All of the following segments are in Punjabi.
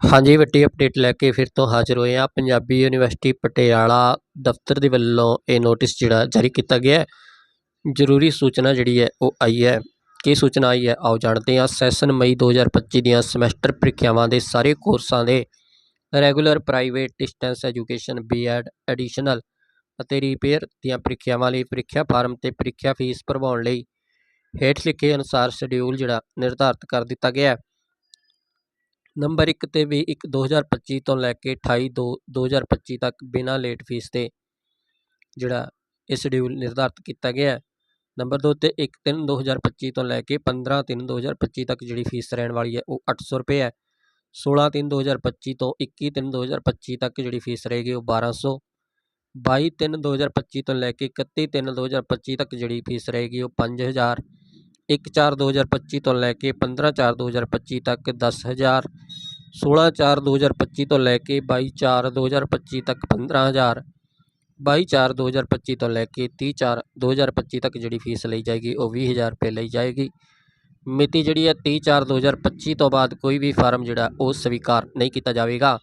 ਹਾਂਜੀ, ਵੱਡੀ ਅਪਡੇਟ ਲੈ ਕੇ ਫਿਰ ਤੋਂ ਹਾਜ਼ਰ ਹੋਏ ਹਾਂ। ਪੰਜਾਬੀ ਯੂਨੀਵਰਸਿਟੀ ਪਟਿਆਲਾ ਦਫ਼ਤਰ ਦੇ ਵੱਲੋਂ ਇਹ ਨੋਟਿਸ ਜਿਹੜਾ ਜਾਰੀ ਕੀਤਾ ਗਿਆ ਹੈ। ਜ਼ਰੂਰੀ ਸੂਚਨਾ ਜਿਹੜੀ ਹੈ ਉਹ ਆਈ ਹੈ। ਕੀ ਸੂਚਨਾ ਆਈ ਹੈ? ਆਓ ਜਾਣਦੇ ਹਾਂ। ਸੈਸ਼ਨ ਮਈ 2025 ਦੀਆਂ ਸਮੈਸਟਰ ਪ੍ਰੀਖਿਆਵਾਂ ਦੇ ਸਾਰੇ ਕੋਰਸਾਂ ਦੇ regular private distance education BEd additional ਅਤੇ ਰੀਪੇਅਰ ਦੀਆਂ ਪ੍ਰੀਖਿਆਵਾਂ ਲਈ ਪ੍ਰੀਖਿਆ ਫਾਰਮ ਤੇ ਪ੍ਰੀਖਿਆ ਫੀਸ ਭਰਵਾਉਣ ਲਈ ਹੇਠ ਲਿਖੇ ਅਨੁਸਾਰ ਸ਼ਡਿਊਲ ਜਿਹੜਾ ਨਿਰਧਾਰਤ ਕਰ ਦਿੱਤਾ ਗਿਆ ਹੈ। ਨੰਬਰ ਇੱਕ ਤੇ ਵੀ 1 2025 ਤੋਂ ਲੈ ਕੇ 28 2 2025 ਤੱਕ ਬਿਨਾਂ ਲੇਟ ਫੀਸ ਤੇ ਜਿਹੜਾ ਇਹ ਸ਼ਡਿਊਲ ਨਿਰਧਾਰਤ ਕੀਤਾ ਗਿਆ ਨੰਬਰ ਦੋ ਤੇ 1 3 2025 ਤੋਂ ਲੈ ਕੇ 15 3 2025 ਤੱਕ ਜਿਹੜੀ ਫੀਸ ਰਹਿਣ ਵਾਲੀ ਹੈ, ਉਹ ਅੱਠ ਸੌ ਰੁਪਏ ਹੈ। 16 3 2025 ਤੋਂ 21 3 2025 ਤੱਕ ਜਿਹੜੀ ਫੀਸ ਰਹੇਗੀ, ਉਹ 1200 22 3 2025 ਤੋਂ ਲੈ ਕੇ 31 3 2025 ਤੱਕ ਜਿਹੜੀ ਫੀਸ ਰਹੇਗੀ, ਉਹ ਪੰਜ ਹਜ਼ਾਰ। ਇੱਕ ਚਾਰ ਦੋ ਹਜ਼ਾਰ ਪੱਚੀ ਤੋਂ ਲੈ ਕੇ 15 4 2025 ਤੱਕ 10000 16 4 2025 ਤੋਂ ਲੈ ਕੇ 22 4 2025 ਤੱਕ 15000 22 4 2025 ਤੋਂ ਲੈ ਕੇ 30 4 2025 ਤੱਕ ਜਿਹੜੀ ਫੀਸ ਲਈ ਜਾਏਗੀ, ਉਹ ਵੀਹ ਹਜ਼ਾਰ ਰੁਪਏ ਲਈ ਜਾਏਗੀ। ਮਿਤੀ ਜਿਹੜੀ ਹੈ 30 4 2025 ਤੋਂ ਬਾਅਦ ਕੋਈ ਵੀ ਫਾਰਮ ਜਿਹੜਾ, ਉਹ ਸਵੀਕਾਰ ਨਹੀਂ ਕੀਤਾ ਜਾਵੇਗਾ।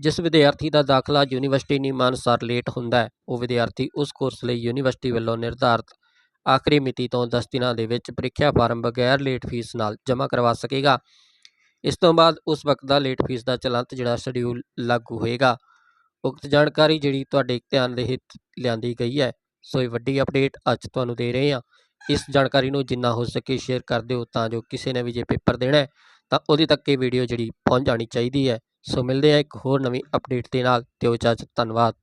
ਜਿਸ ਵਿਦਿਆਰਥੀ ਦਾ ਦਾਖਲਾ ਯੂਨੀਵਰਸਿਟੀ ਨਿਯਮਾਂ ਅਨੁਸਾਰ ਲੇਟ ਹੁੰਦਾ ਹੈ, ਉਹ ਵਿਦਿਆਰਥੀ ਉਸ ਕੋਰਸ ਲਈ ਯੂਨੀਵਰਸਿਟੀ ਵੱਲੋਂ ਨਿਰਧਾਰਤ ਆਖਰੀ ਮਿਤੀ ਤੋਂ 10 ਦਿਨਾਂ ਦੇ ਵਿੱਚ ਪ੍ਰੀਖਿਆ ਫਾਰਮ ਬਗੈਰ ਲੇਟ ਫੀਸ ਨਾਲ ਜਮ੍ਹਾਂ ਕਰਵਾ ਸਕੇਗਾ। ਇਸ ਤੋਂ ਬਾਅਦ ਉਸ ਵਕਤ ਦਾ ਲੇਟ ਫੀਸ ਦਾ ਚਲੰਤ ਜਿਹੜਾ ਸ਼ਡਿਊਲ ਲਾਗੂ ਹੋਏਗਾ। ਉਕਤ ਜਾਣਕਾਰੀ ਜਿਹੜੀ ਤੁਹਾਡੇ ਧਿਆਨ ਦੇ ਹਿੱਤ ਲਿਆਂਦੀ ਗਈ ਹੈ, ਸੋ ਇਹ ਵੱਡੀ ਅਪਡੇਟ ਅੱਜ ਤੁਹਾਨੂੰ ਦੇ ਰਹੇ ਹਾਂ। ਇਸ ਜਾਣਕਾਰੀ ਨੂੰ ਜਿੰਨਾ ਹੋ ਸਕੇ ਸ਼ੇਅਰ ਕਰ ਦਿਓ ਤਾਂ ਜੋ ਕਿਸੇ ਨੇ ਵੀ ਜੇ ਪੇਪਰ ਦੇਣਾ ਤਾਂ ਉਹਦੇ ਤੱਕ ਇਹ ਵੀਡੀਓ ਜਿਹੜੀ ਪਹੁੰਚ ਜਾਣੀ ਚਾਹੀਦੀ ਹੈ। ਸੋ ਮਿਲਦੇ ਆ ਇੱਕ ਹੋਰ ਨਵੀਂ ਅਪਡੇਟ ਦੇ ਨਾਲ। ਦਿਓ ਇਜਾਜ਼ਤ ਧੰਨਵਾਦ।